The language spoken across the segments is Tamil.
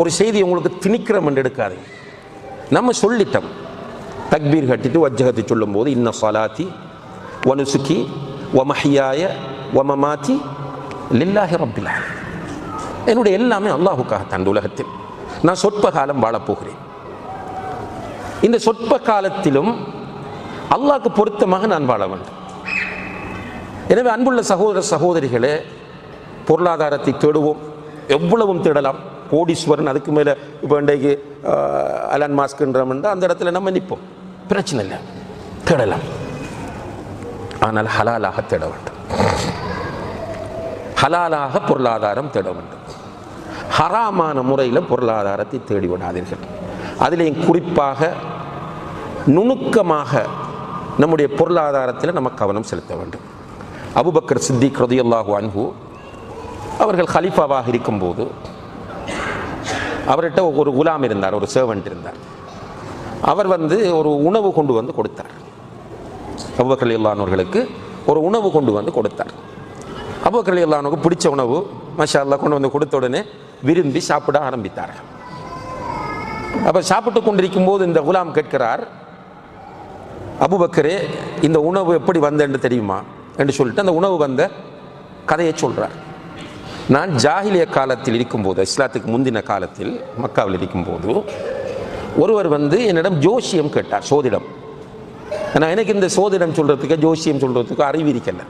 ஒரு செய்தி உங்களுக்கு திணிக்கிறோம் என்று எடுக்காதீங்க நம்ம சொல்லிட்டோம். தக்பீர் கட்டிட்டு வஜ்ஜகத்தை சொல்லும்போது இன்ன சலாத்தி வனுசுக்கி வமஹியாய வமமாத்தி லில்லாஹி ரப்பில் என்னுடைய எல்லாமே அல்லாஹுக்காகத்தான் இந்த உலகத்தில். நான் சொற்ப காலம் வாழப்போகிறேன். இந்த சொற்ப காலத்திலும் அல்லாஹ்க்கு பொருத்தமாக நான் வாழ வேண்டும். எனவே அன்புள்ள சகோதர சகோதரிகளே பொருளாதாரத்தை தேடுவோம். எவ்வளவும் தேடலாம். கோடீஸ்வரன் அதுக்கு மேலே இப்போ இன்றைக்கு அலான் அலன் அந்த இடத்துல நம்ம நிற்போம் பிரச்சனை இல்லை. தேடலாம். ஆனால் ஹலாலாக தேட வேண்டும். ஹலாலாக பொருளாதாரம் தேட வேண்டும். ஹராமான முறையில் பொருளாதாரத்தை தேடி விடாதீர்கள். அதிலேயும் குறிப்பாக நுணுக்கமாக நம்முடைய பொருளாதாரத்தில் நம்ம கவனம் செலுத்த வேண்டும். அபுபக்கர் சித்திக் ரதியல்லாஹு அன்ஹு அவர்கள் ஹலீஃபாவாக இருக்கும்போது அவர்கிட்ட ஒரு குலாம் இருந்தார் ஒரு சேவன்ட் இருந்தார். அவர் வந்து ஒரு உணவு கொண்டு வந்து கொடுத்தார். அவ்வக்கல் இல்லானவர்களுக்கு ஒரு உணவு கொண்டு வந்து கொடுத்தார். அவ்வக்கல் இல்லானவருக்கு பிடிச்ச உணவு மஷாலா கொண்டு வந்து கொடுத்த உடனே விரும்பி சாப்பிட ஆரம்பித்தார். அப்போ சாப்பிட்டு கொண்டிருக்கும் போது இந்த குலாம் கேட்கிறார் அபுபக்கரே இந்த உணவு எப்படி வந்தேன்னு தெரியுமா? என்று சொல்லிட்டு அந்த உணவு வந்த கதையை சொல்கிறார் நான் ஜாகிலிய காலத்தில் இருக்கும்போது இஸ்லாத்துக்கு முந்தின காலத்தில் மக்காவில் இருக்கும்போது ஒருவர் வந்து என்னிடம் ஜோசியம் கேட்டார் சோதிடம். ஆனால் எனக்கு இந்த சோதிடம் சொல்கிறதுக்கு ஜோசியம் சொல்கிறதுக்கு அறிவு இருக்கல.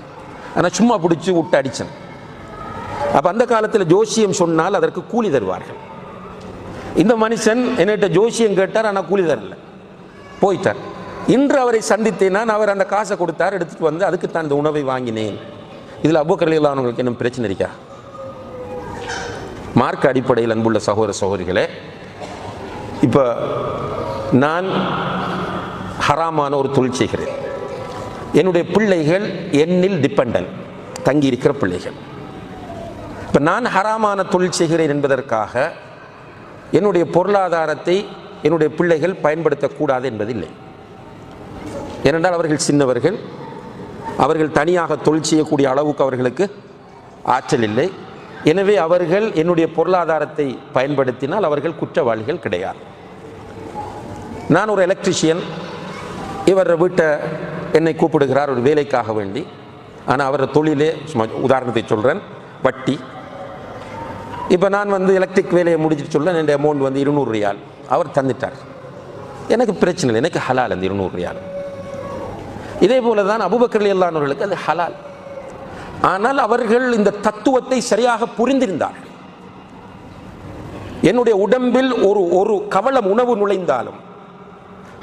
ஆனால் சும்மா பிடிச்சி விட்டு அடித்தேன் அப்போ அந்த காலத்தில் ஜோசியம் சொன்னால் அதற்கு கூலி தருவார்கள். இந்த மனுஷன் என்னிட்ட ஜோசியம் கேட்டார் ஆனால் கூலி தரல. போயிட்டார். இன்று அவரை சந்தித்தேன் நான் அவர் அந்த காசை கொடுத்தார் எடுத்துகிட்டு வந்து அதுக்கு தான் இந்த உணவை வாங்கினேன். இதில் அபுக்கரலானவங்களுக்கு இன்னும் பிரச்சனை இருக்கா? மார்க் அடிப்படையில் அன்புள்ள சகோதர சகோதரிகளே இப்போ நான் ஹராமான ஒரு தொழில் செய்கிறேன். என்னுடைய பிள்ளைகள் என்னில் டிபெண்டன் தங்கி இருக்கிற பிள்ளைகள். இப்போ நான் ஹராமான தொழில் செய்கிறேன் என்பதற்காக என்னுடைய பொருளாதாரத்தை என்னுடைய பிள்ளைகள் பயன்படுத்தக்கூடாது என்பதில்லை. ஏனென்றால் அவர்கள் சின்னவர்கள் அவர்கள் தனியாக தொழில் செய்யக்கூடிய அளவுக்கு அவர்களுக்கு ஆற்றல் இல்லை. எனவே அவர்கள் என்னுடைய பொருளாதாரத்தை பயன்படுத்தினால் அவர்கள் குற்றவாளிகள் கிடையாது. நான் ஒரு எலக்ட்ரிஷியன் இவர் வீட்டை என்னை கூப்பிடுகிறார் ஒரு வேலைக்காக வேண்டி. ஆனால் அவர் தொழிலே சும்மா உதாரணத்தை சொல்கிறேன் வட்டி. இப்போ நான் வந்து எலக்ட்ரிக் வேலையை முடிச்சுட்டு சொல்ல என் அமௌண்ட் வந்து இருநூறு ரியால். அவர் தந்துட்டார். எனக்கு பிரச்சனை இல்லை எனக்கு ஹலால் அந்த இருநூறு ரியால். இதே போல தான் அபுபக்கர் இல்லாதவர்களுக்கு அது ஹலால். ஆனால் அவர்கள் இந்த தத்துவத்தை சரியாக புரிந்திருந்தார்கள் என்னுடைய உடம்பில் ஒரு ஒரு கவலம் உணவு நுழைந்தாலும்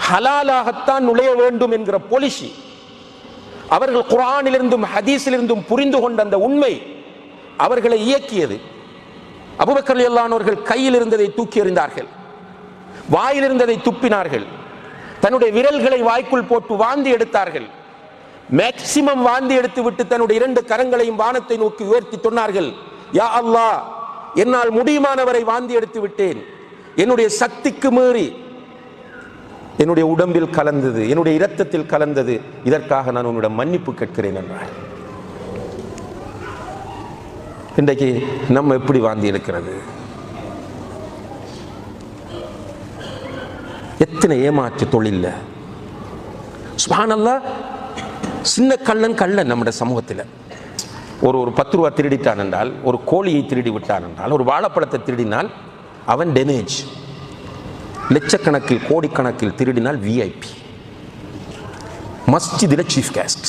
ஹலாலாகத்தான் நுழைய வேண்டும் என்கிற பொலிசி அவர்கள் குரானிலிருந்தும் ஹதீஸிலிருந்தும் புரிந்து கொண்ட அந்த உண்மை அவர்களை இயக்கியது. அபுபக்கர் அல்லானவர்கள் கையில் இருந்ததை தூக்கி எறிந்தார்கள். வாயில் இருந்ததை துப்பினார்கள். தன்னுடைய விரல்களை வாய்க்குள் போட்டு வாந்தி எடுத்தார்கள். மேக்சிமம் வாந்தி எடுத்து விட்டு தன்னுடைய இரண்டு கரங்களையும் வானத்தை நோக்கி உயர்த்தி சொன்னார்கள். யா அல்லா என்னால் முடியுமானவரை வாந்தி எடுத்து விட்டேன். என்னுடைய சக்திக்கு மீறி. என்னுடைய உடம்பில் கலந்தது என்னுடைய இரத்தத்தில் கலந்தது. இதற்காக நான் உன்னிடம் மன்னிப்பு கேட்கிறேன் என்றார். இன்றைக்கு நம்ம எப்படி வாந்தி எடுக்கிறது? எத்தனை ஏமாற்று தொழில் சுபானல்லா சின்ன கள்ளன் கள்ளன் நம்முடைய சமூகத்தில். ஒரு ஒரு பத்து ரூபா திருடிட்டான் என்றால் ஒரு கோழியை திருடி விட்டான் என்றால் ஒரு வாழைப்பழத்தை திருடினால் அவன் டேமேஜ் லட்சக்கணக்கில் கோடிக்கணக்கில் திருடினால் விஐபி மஸ்ஜிதில் சீஃப் கேஸ்ட்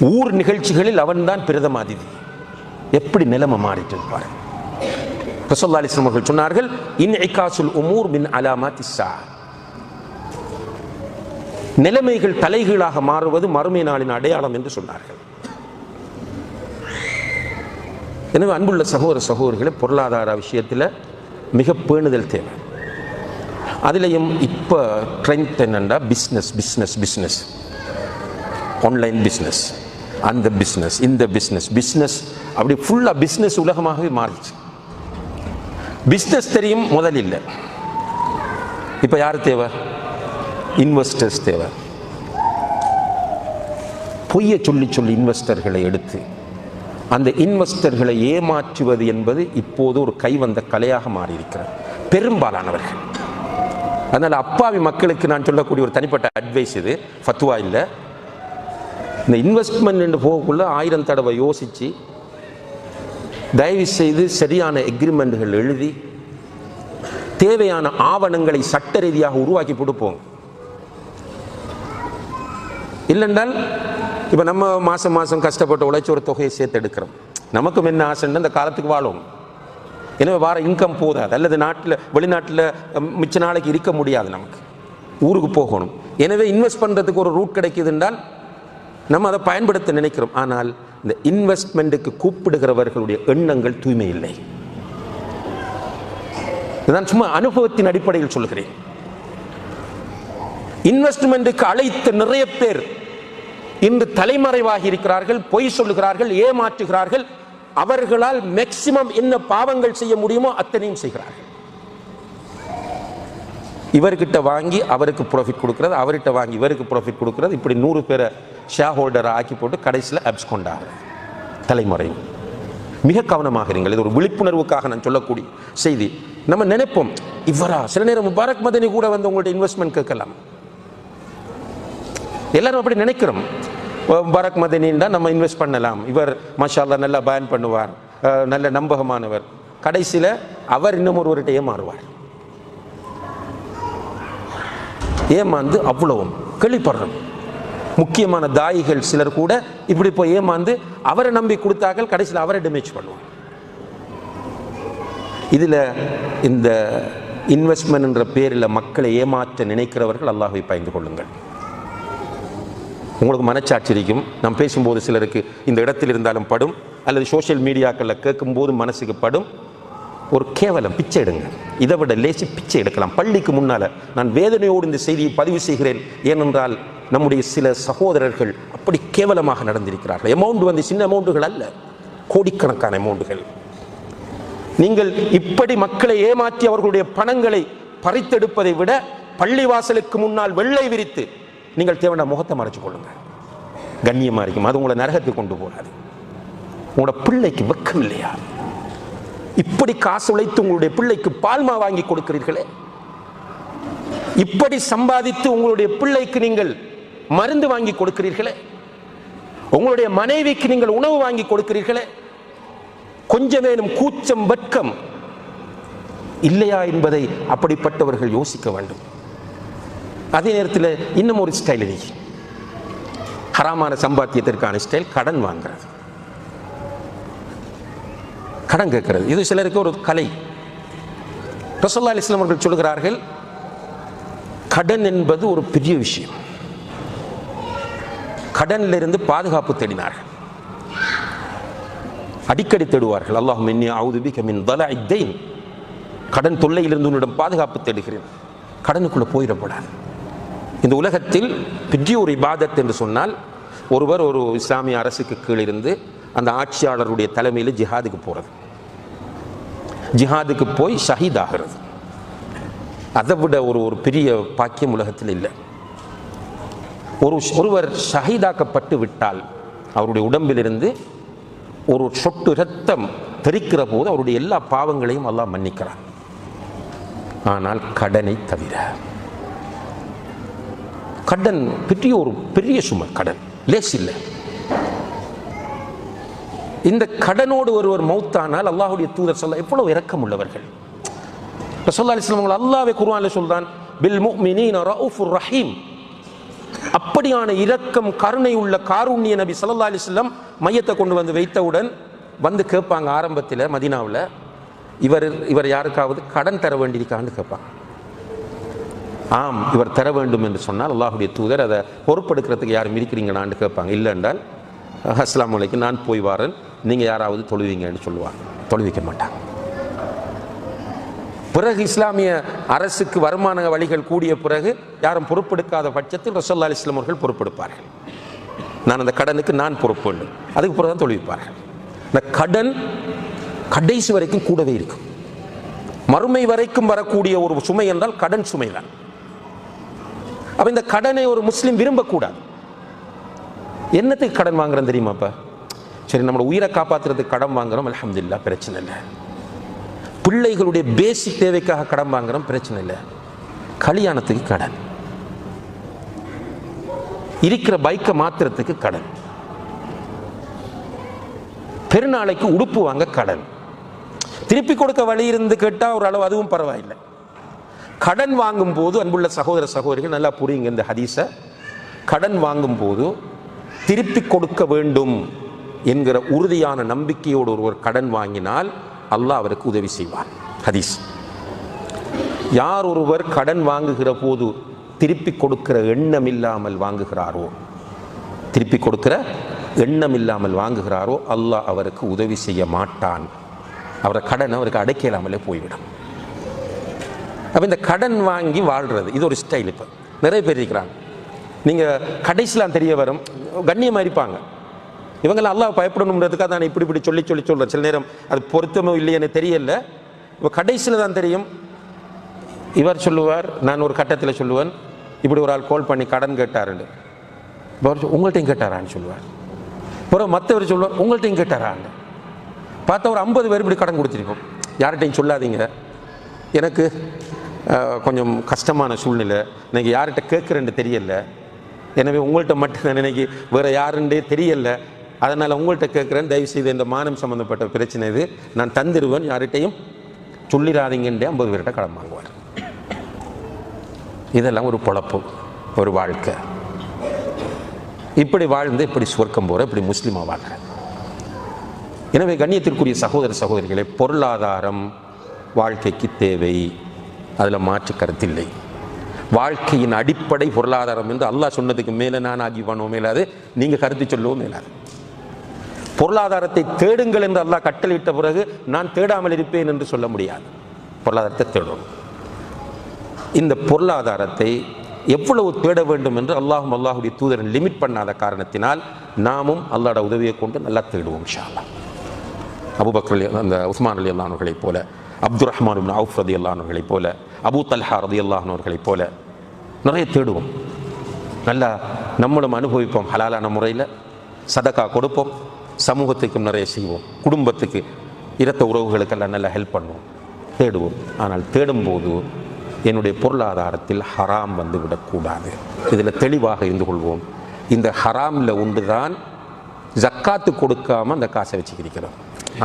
ஊர் நிகழ்ச்சிகளில் அவன்தான் பிரதம அதிதி. எப்படி நிலைமை மாறிட்டு இருப்பார் ரசோல்லா அலிஸ்லாம் அவர்கள் சொன்னார்கள் இன் ஐகாசுல் உமூர் மின் அலாமா இஸ்ஸா நிலைமைகள் தலைகீழாக மாறுவது மறுமை நாளின் அடையாளம் என்று சொன்னார்கள். எனவே அன்புள்ள சகோதர சகோதரிகளை பொருளாதார விஷயத்தில் மிக பேணுதல் தேவை. அதுலேயும் இப்போ ட்ரெண்ட் என்னென்னா business business business online business அந்த பிஸ்னஸ் இந்த பிஸ்னஸ் பிஸ்னஸ் அப்படி ஃபுல்லாக பிஸ்னஸ் உலகமாகவே மாறிச்சு பிஸ்னஸ் தெரியும் முதல் இல்லை இப்போ யார் தேவை? இன்வெஸ்டர்ஸ் தேவை. பொய்யை சொல்லி சொல்லி இன்வெஸ்டர்களை எடுத்து அந்த இன்வெஸ்டர்களை ஏமாற்றுவது என்பது இப்போது ஒரு கைவந்த கலையாக மாறியிருக்கிறது. பெரும்பாலானவர்கள். அதனால் அப்பாவி மக்களுக்கு நான் சொல்லக்கூடிய ஒரு தனிப்பட்ட அட்வைஸ் இது ஃபத்துவா இல்லை. இந்த இன்வெஸ்ட்மெண்ட் என்று போகக்குள்ள ஆயிரம் தடவை யோசித்து தயவு செய்து சரியான எக்ரிமெண்ட்டுகள் எழுதி தேவையான ஆவணங்களை சட்ட ரீதியாக உருவாக்கி கொடுப்போம் இல்லைன்றால் இப்போ நம்ம மாதம் மாதம் கஷ்டப்பட்டு உழைச்சி ஒரு தொகையை சேர்த்து எடுக்கிறோம். நமக்கும் என்ன ஆசைன்னா இந்த காலத்துக்கு வாழும். எனவே வார இன்கம் போதாது. அல்லது நாட்டில் வெளிநாட்டில் மிச்ச நாளைக்கு இருக்க முடியாது நமக்கு. ஊருக்கு போகணும். எனவே இன்வெஸ்ட் பண்ணுறதுக்கு ஒரு ரூட் கிடைக்குது என்றால் நம்ம அதை பயன்படுத்த நினைக்கிறோம். ஆனால் இந்த இன்வெஸ்ட்மெண்ட்டுக்கு கூப்பிடுகிறவர்களுடைய எண்ணங்கள் தூய்மை இல்லை இதுதான் சும்மா அனுபவத்தின் அடிப்படையில் சொல்கிறேன். இன்வெஸ்ட்மெண்ட்டுக்கு அழைத்த நிறைய பேர் இன்று தலைமறைவாகி இருக்கிறார்கள் பொய் சொல்லுகிறார்கள் ஏமாற்றுகிறார்கள். அவர்களால் மேக்சிமம் என்ன பாவங்கள் செய்ய முடியுமோ அத்தனையும் செய்கிறார்கள். இவர்கிட்ட வாங்கி அவருக்கு ப்ராஃபிட் கொடுக்கறது அவர்கிட்ட வாங்கி இவருக்கு ப்ராஃபிட் கொடுக்கறது. இப்படி நூறு பேரை ஷேர் ஹோல்டரை ஆக்கி போட்டு கடைசியில் அப்ஸ் கொண்டாங்க. தலைமுறை. மிக கவனமாக இருங்கள். இது ஒரு விழிப்புணர்வுக்காக நான் சொல்லக்கூடிய செய்தி. நம்ம நினைப்போம் இவரா சில நேரம் முபாரக் மதனி கூட வந்து உங்கள்ட்ட இன்வெஸ்ட்மெண்ட் கேட்கலாம். எல்லாரும் அப்படி நினைக்கிறோம். பரக் மதனின் தான் நம்ம இன்வெஸ்ட் பண்ணலாம். இவர் மஷாலா நல்லா பயன் பண்ணுவார். அஹ் நல்ல நம்பகமானவர். கடைசியில் அவர் இன்னும் ஒருவர்கிட்ட ஏமாறுவார் ஏமாந்து அவ்வளவும். கேள்விப்படுறோம். முக்கியமான தாயிகள் சிலர் கூட இப்படி போய் ஏமாந்து அவரை நம்பி கொடுத்தார்கள் கடைசியில் அவரை டேமேஜ் பண்ணுவார். இதில் இந்த இன்வெஸ்ட்மெண்ட் என்ற பேரில் மக்களை ஏமாற்ற நினைக்கிறவர்கள் அல்லாஹை பயந்து கொள்ளுங்கள். உங்களுக்கு மனச்சாட்சி இருக்கும். நான் பேசும்போது சிலருக்கு இந்த இடத்தில் இருந்தாலும் படும். அல்லது சோஷியல் மீடியாக்களில் கேட்கும்போது மனசுக்கு படும். ஒரு கேவலம் பிச்சை எடுங்க. இதை விட லேசி பிச்சை எடுக்கலாம். பள்ளிக்கு முன்னால் நான் வேதனையோடு இந்த செய்தியை பதிவு செய்கிறேன். ஏனென்றால் நம்முடைய சில சகோதரர்கள் அப்படி கேவலமாக நடந்திருக்கிறார்கள். அமௌண்ட் வந்து சின்ன அமௌண்ட்டுகள் அல்ல. கோடிக்கணக்கான அமௌண்ட்டுகள் நீங்கள் இப்படி மக்களை ஏமாற்றி அவர்களுடைய பணங்களை பறித்தெடுப்பதை விட பள்ளிவாசலுக்கு முன்னால் வெள்ளை விரித்து நீங்கள் தேவையான முகத்தை மறைச்சு கொள்ளுங்க. கண்ணியமாக இருக்கும்? அது உங்களை நரகத்துக்கு கொண்டு போகாது. உங்களோட பிள்ளைக்கு வெக்கம் இல்லையா இப்படி காசு உழைத்து உங்களுடைய பிள்ளைக்கு பால்மா வாங்கி கொடுக்கிறீர்களே? இப்படி சம்பாதித்து உங்களுடைய பிள்ளைக்கு நீங்கள் மருந்து வாங்கி கொடுக்கிறீர்களே? உங்களுடைய மனைவிக்கு நீங்கள் உணவு வாங்கி கொடுக்கிறீர்களே? கொஞ்சமேனும் கூச்சம் வெட்கம் இல்லையா என்பதை அப்படிப்பட்டவர்கள் யோசிக்க வேண்டும். அதே நேரத்தில் இன்னும் ஒரு ஸ்டைல் இருக்கு. ஹராமான சம்பாத்தியத்திற்கான ஸ்டைல் கடன் வாங்குறது. கடன் கேட்கிறது. இது சிலருக்கு ஒரு கலை. ரசோல்லா அலிஸ்லாம் அவர்கள் சொல்கிறார்கள் கடன் என்பது ஒரு பெரிய விஷயம். கடனில் இருந்து பாதுகாப்பு தேடினார்கள். அடிக்கடி தேடுவார்கள். அல்லாஹ் அவுதுபி கமின் தல இத்தைன் கடன் தொல்லையிலிருந்து உன்னிடம் பாதுகாப்பு தேடுகிறேன். கடனுக்குள்ள போயிடப்படாது இந்த உலகத்தில் பெரிய ஒரு இபாதத் என்று சொன்னால் ஒருவர் ஒரு இஸ்லாமிய அரசுக்கு கீழ் இருந்து அந்த ஆட்சியாளருடைய தலைமையில் ஜிஹாதுக்கு போகிறது ஜிஹாதுக்கு போய் ஷஹீத் ஆகிறது. அதை விட ஒரு ஒரு பெரிய பாக்கியம் உலகத்தில் இல்லை. ஒரு ஒருவர் ஷஹீதாக்கப்பட்டு விட்டால் அவருடைய உடம்பிலிருந்து ஒரு சொட்டு ரத்தம் தெரிக்கிற போது அவருடைய எல்லா பாவங்களையும் அல்லாஹ் மன்னிக்கிறார் ஆனால் கடனை தவிர. கடன் பெரிய ஒரு பெரிய சுமை கடன். லேஸ் இல்லை இந்த கடனோடு ஒருவர் மௌத்தானால் அல்லாஹுடைய தூதர் சொல்ல எவ்வளவு இரக்கம் உள்ளவர்கள் ரசோல்லா அலிஸ்லாம் அவங்களை அல்லாவே குர்ஆன்ல சொல்றான் பில் முக்மினின் ரவுஃபுர் ரஹீம். அப்படியான இரக்கம் கருணை உள்ள காருண்ய நபி சல்லா அலைஹி மையத்தை கொண்டு வந்து வைத்தவுடன் வந்து கேட்பாங்க ஆரம்பத்தில் மதீனாவில். இவர் இவர் யாருக்காவது கடன் தர வேண்டியிருக்கான்னு கேட்பாங்க. ஆம் இவர் தர வேண்டும் என்று சொன்னால் அல்லாஹுடைய தூதர் அதை பொறுப்பெடுக்கிறதுக்கு யாரும் இருக்கிறீங்களான்னு கேட்பாங்க. இல்லை என்றால் அஸ்லாம் வலைக்கு நான் போய் வரேன். நீங்கள் யாராவது தொழுவீங்கன்னு சொல்லுவாங்க. தொழுவிக்க மாட்டாங்க. பிறகு இஸ்லாமிய அரசுக்கு வருமான வழிகள் கூடிய பிறகு யாரும் பொறுப்பெடுக்காத பட்சத்தில் ரசல்லா அலிஸ்லாம் அவர்கள் பொறுப்பெடுப்பார்கள் நான் அந்த கடனுக்கு நான் பொறுப்பு வேண்டும். அதுக்கு பிறகு தான் தொழுவிப்பார்கள். இந்த கடன் கடைசி வரைக்கும் கூடவே இருக்கும். மறுமை வரைக்கும் வரக்கூடிய ஒரு சுமை என்றால் கடன் சுமை தான் அப்ப இந்த கடனை ஒரு முஸ்லீம் விரும்பக்கூடாது. என்னத்துக்கு கடன் வாங்குறேன் தெரியுமாப்பா சரி நம்மளோட உயிரை காப்பாற்றுறதுக்கு கடன் வாங்குறோம் அல்ஹம்துலில்லாஹ் பிரச்சனை இல்லை. பிள்ளைகளுடைய பேசிக் தேவைக்காக கடன் வாங்குறோம் பிரச்சனை இல்லை. கல்யாணத்துக்கு கடன். இருக்கிற பைக்கை மாத்துறதுக்கு கடன். பெருநாளைக்கு உடுப்பு வாங்க கடன். திருப்பி கொடுக்க வழி இருந்து கேட்டால் ஒரு அளவு அதுவும் பரவாயில்லை. கடன் வாங்கும் போது அன்புள்ள சகோதர சகோதரிகள் நல்லா புரியுங்க இந்த ஹதீஸை. கடன் வாங்கும் போது திருப்பி கொடுக்க வேண்டும் என்கிற உறுதியான நம்பிக்கையோடு ஒருவர் கடன் வாங்கினால் அல்லாஹ் அவருக்கு உதவி செய்வார். ஹதீஸ். யார் ஒருவர் கடன் வாங்குகிற போது திருப்பி கொடுக்கிற எண்ணம் இல்லாமல் வாங்குகிறாரோ திருப்பி கொடுக்கிற எண்ணம் இல்லாமல் வாங்குகிறாரோ அல்லாஹ் அவருக்கு உதவி செய்ய மாட்டான். அவரை கடன் அவருக்கு அடைக்கலாமலே போய்விடும். அப்போ இந்த கடன் வாங்கி வாழ்கிறது இது ஒரு ஸ்டைல் இப்போ. நிறைய பேர் இருக்கிறாங்க. நீங்கள் கடைசிலாம் தெரிய வரும் கண்ணியமாக இருப்பாங்க. இவங்கெல்லாம் அல்லாஹ் பயப்படணுன்றதுக்காக நான் இப்படி இப்படி சொல்லி சொல்லி சொல்கிறேன் சில நேரம் அது பொருத்தமோ இல்லையேன்னு தெரியல. இப்போ கடைசியில் தான் தெரியும். இவர் சொல்லுவார் நான் ஒரு கட்டத்தில் சொல்லுவேன் இப்படி ஒரு ஆள் கால் பண்ணி கடன் கேட்டாருன்னு. இப்போ உங்கள்கிட்டையும் கேட்டாரான்னு சொல்லுவார். அப்புறம் மற்றவர் சொல்லுவார் உங்கள்கிட்டையும் கேட்டாரான்னு. பார்த்தா ஒரு ஐம்பது பேர் இப்படி கடன் கொடுத்துருக்கோம் யார்கிட்டையும் சொல்லாதீங்க. எனக்கு கொஞ்சம் கஷ்டமான சூழ்நிலை. எனக்கு யார்கிட்ட கேட்குறேன்னு தெரியல. எனவே உங்கள்கிட்ட மட்டும் நான் இன்னைக்கு வேறு யாருன்றே தெரியல. அதனால் உங்கள்கிட்ட கேட்குறேன். தயவு செய்து இந்த மானம் சம்மந்தப்பட்ட பிரச்சனை இது. நான் தந்துடுவேன் யார்கிட்டையும் சொல்லிடாதீங்கன்றே ஐம்பது பேர்கிட்ட கடன் வாங்குவார். இதெல்லாம் ஒரு பொழப்பு. ஒரு வாழ்க்கை. இப்படி வாழ்ந்து இப்படி சொர்க்கம் போகிற இப்படி முஸ்லீமாக வாழ்கிறேன் எனவே கண்ணியத்திற்குரிய சகோதர சகோதரிகளை பொருளாதாரம் வாழ்க்கைக்கு தேவை. அதில் மாற்று கருத்தில்லை வாழ்க்கையின் அடிப்படை பொருளாதாரம் என்று அல்லாஹ் சொன்னதுக்கு மேலே நான் ஆகிவானோ மேலாது நீங்கள் கருத்து சொல்லவும் மேலாது. பொருளாதாரத்தை தேடுங்கள் என்று அல்லாஹ் கட்டளையிட்ட பிறகு நான் தேடாமல் இருப்பேன் என்று சொல்ல முடியாது. பொருளாதாரத்தை தேடணும் இந்த பொருளாதாரத்தை எவ்வளவு தேட வேண்டும் என்று அல்லாஹும் அல்லாஹுடைய தூதரன் லிமிட் பண்ணாத காரணத்தினால் நாமும் அல்லாட உதவியை கொண்டு நல்லா தேடுவோம் ஷாலா அபுபக்ரலி அந்த உஸ்மான் அலி அல்லானவர்களைப் போல அப்துல் ரஹ்மான் இப்னு அவுஃப் ரதி அல்லானவர்களைப் போல அபு தல்ஹா ரதி அல்லாஹனவர்களைப் போல நிறைய தேடுவோம். நல்லா நம்மளும் அனுபவிப்போம் ஹலாலான முறையில். சதக்கா கொடுப்போம் சமூகத்துக்கும் நிறைய செய்வோம் குடும்பத்துக்கு இரத்த உறவுகளுக்கெல்லாம் நல்லா ஹெல்ப் பண்ணுவோம் தேடுவோம். ஆனால் தேடும்போது என்னுடைய பொருளாதாரத்தில் ஹராம் வந்து விடக்கூடாது. இதில் தெளிவாக இருந்து கொள்வோம். இந்த ஹராமில் உண்டு தான் ஜக்காத்து கொடுக்காம அந்த காசை வச்சுக்கிருக்கிறோம்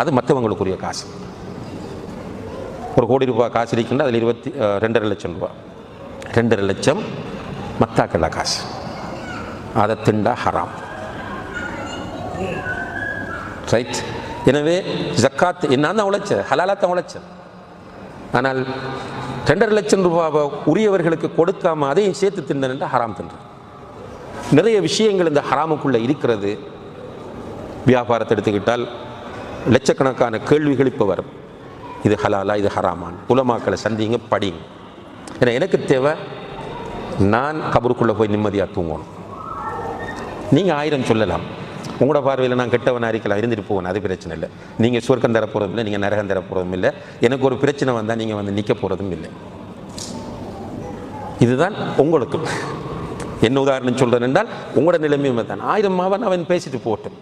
அது மற்றவங்களுக்குரிய காசு. ஒரு கோடி ரூபாய் காசு இருக்கின்ற அதில் இருபத்தி ரெண்டரை லட்சம் ரூபா. ரெண்டரை லட்சம் மத்தாக்கல்ல காசு. அதை திண்டா ஹராம். ரைட் எனவே ஜக்காத் நான் தான் உழைச்சேன் உழைச்ச தான் உழைச்சேன். ஆனால் ரெண்டரை லட்சம் ரூபாவை உரியவர்களுக்கு கொடுக்காம அதையும் சேர்த்து தின்றேன் ஹராம் தின்றேன். நிறைய விஷயங்கள் இந்த ஹராமுக்குள்ளே இருக்கிறது. வியாபாரத்தை எடுத்துக்கிட்டால் லட்சக்கணக்கான கேள்விகள் இப்போ வரும். இது ஹலாலா இது ஹராமான். உலமாக்களை சந்திங்க படிங்க. ஏன்னா எனக்கு தேவை நான் கபருக்குள்ளே போய் நிம்மதியாக தூங்கணும். நீங்கள் ஆயிரம் சொல்லலாம். உங்களோட பார்வையில் நான் கெட்டவனாக இருக்கலாம் இருந்துட்டு போவேன் அது பிரச்சனை இல்லை. நீங்கள் சுவர்க்கம் தர போகிறதும் இல்லை நீங்கள் நரகம் தர போகிறதும் இல்லை. எனக்கு ஒரு பிரச்சனை வந்தால் நீங்கள் வந்து நிற்க போகிறதும் இல்லை. இதுதான் உங்களுக்கு என்ன உதாரணம் சொல்கிறேன் என்றால் உங்களோட நிலைமையும் தான். ஆயிரம் மாவன் அவன் பேசிட்டு போகட்டும்.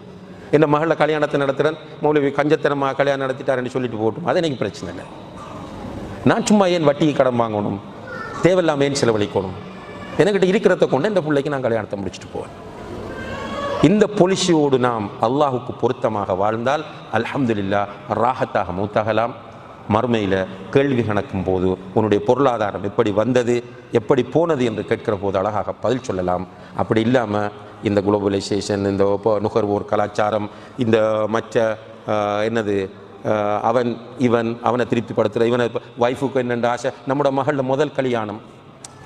என் மகளை கல்யாணத்தை நடத்துகிறேன் மௌலவி கஞ்சத்தனமாக கல்யாணம் நடத்திட்டாருன்னு சொல்லிட்டு போகட்டும். அது எனக்கு பிரச்சனை இல்லை. நான் சும்மா ஏன் வட்டிக்கு கடன் வாங்கணும்? தேவையில்லாம ஏன் செலவழிக்கணும்? என்கிட்ட இருக்கிறத கொண்டு இந்த பிள்ளைக்கு நான் கல்யாணத்தை முடிச்சுட்டு போவேன். இந்த பொலிசியோடு நாம் அல்லாஹுக்கு பொருத்தமாக வாழ்ந்தால் அலமதுல்லா ராகத்தாக மூத்தாகலாம். மறுமையில் கேள்வி கணக்கும் போது உன்னுடைய பொருளாதாரம் எப்படி வந்தது எப்படி போனது என்று கேட்கிற போது அழகாக பதில் சொல்லலாம். அப்படி இல்லாமல் இந்த குளோபலைசேஷன் இந்த இப்போ நுகர்வோர் கலாச்சாரம் இந்த மற்ற என்னது அவன் இவன் அவனை திருப்திப்படுத்துகிற இவனை ஒய்ஃபுக்கு என்னென்ற ஆசை நம்மளோட மகளில் முதல் கல்யாணம்.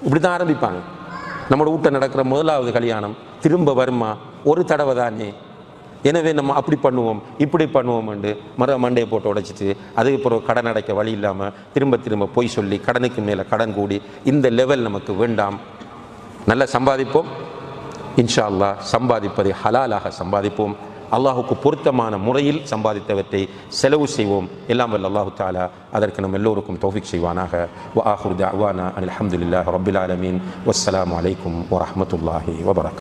இப்படி தான் ஆரம்பிப்பாங்க. நம்மளோட வீட்டில் நடக்கிற முதலாவது கல்யாணம் திரும்ப வருமா? ஒரு தடவை தானே. எனவே நம்ம அப்படி பண்ணுவோம் இப்படி பண்ணுவோம்ண்டு மர மண்டையை போட்டு உடைச்சிட்டு அதுக்கு பிறகு கடன் அடைக்க வழி இல்லாமல் திரும்ப திரும்ப பொய் சொல்லி கடனுக்கு மேலே கடன் கூடி இந்த லெவல் நமக்கு வேண்டாம். நல்லா சம்பாதிப்போம். இன்ஷா அல்லாஹ் சம்பாதிப்பதை ஹலாலாக சம்பாதிப்போம் அல்லாஹுக்கு பொருத்தமான முறையில் சம்பாதித்தவற்றை செலவு செய்வோம் எல்லாம் வல்ல அல்லாஹு தாலா அதற்கு நம்ம எல்லோருக்கும் தௌஃபிக் செய்வானாக வ ஆஹுர் தஅவானா அல்ஹம்துலில்லாஹி ரப்பில் ஆலமீன் வஸ்ஸலாமு அலைக்கும் வரஹ்மத்துல்லாஹி வபரகாத்துஹு